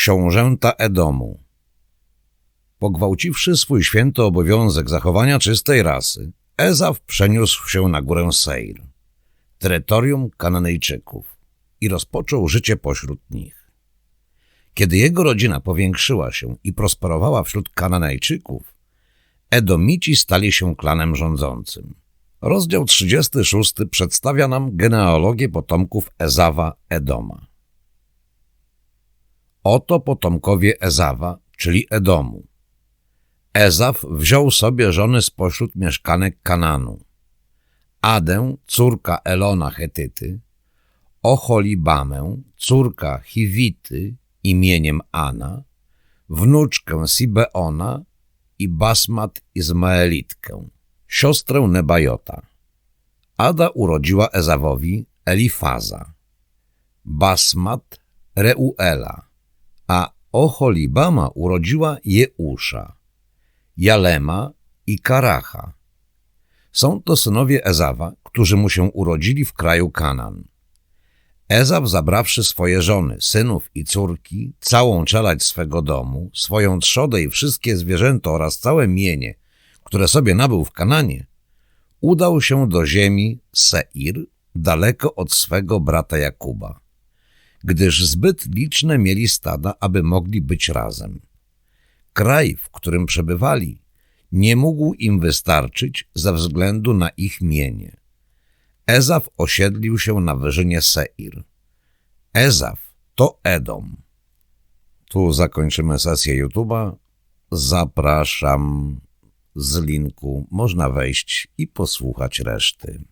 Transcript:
Książęta Edomu Pogwałciwszy swój święty obowiązek zachowania czystej rasy, Ezaf przeniósł się na górę Seir, terytorium Kananejczyków i rozpoczął życie pośród nich. Kiedy jego rodzina powiększyła się i prosperowała wśród Kananejczyków, Edomici stali się klanem rządzącym. Rozdział 36 przedstawia nam genealogię potomków Ezawa Edoma. Oto potomkowie Ezawa, czyli Edomu. Ezaf wziął sobie żony spośród mieszkanek Kananu. Adę, córka Elona Hetyty, Ocholibamę, córka Hiwity imieniem Ana, wnuczkę Sibeona i Basmat Izmaelitkę, siostrę Nebajota. Ada urodziła Ezawowi Elifaza, Basmat Reuela, a Ocholibama urodziła Jeusza, Jalema i Karacha. Są to synowie Ezawa, którzy mu się urodzili w kraju Kanan. Ezaw zabrawszy swoje żony, synów i córki, całą czelać swego domu, swoją trzodę i wszystkie zwierzęta oraz całe mienie, które sobie nabył w Kananie, udał się do ziemi Seir, daleko od swego brata Jakuba, gdyż zbyt liczne mieli stada, aby mogli być razem. Kraj, w którym przebywali, nie mógł im wystarczyć ze względu na ich mienie. Ezaf osiedlił się na wyżynie Seir. Ezaf to Edom. Tu zakończymy sesję YouTube'a. Zapraszam z linku. Można wejść i posłuchać reszty.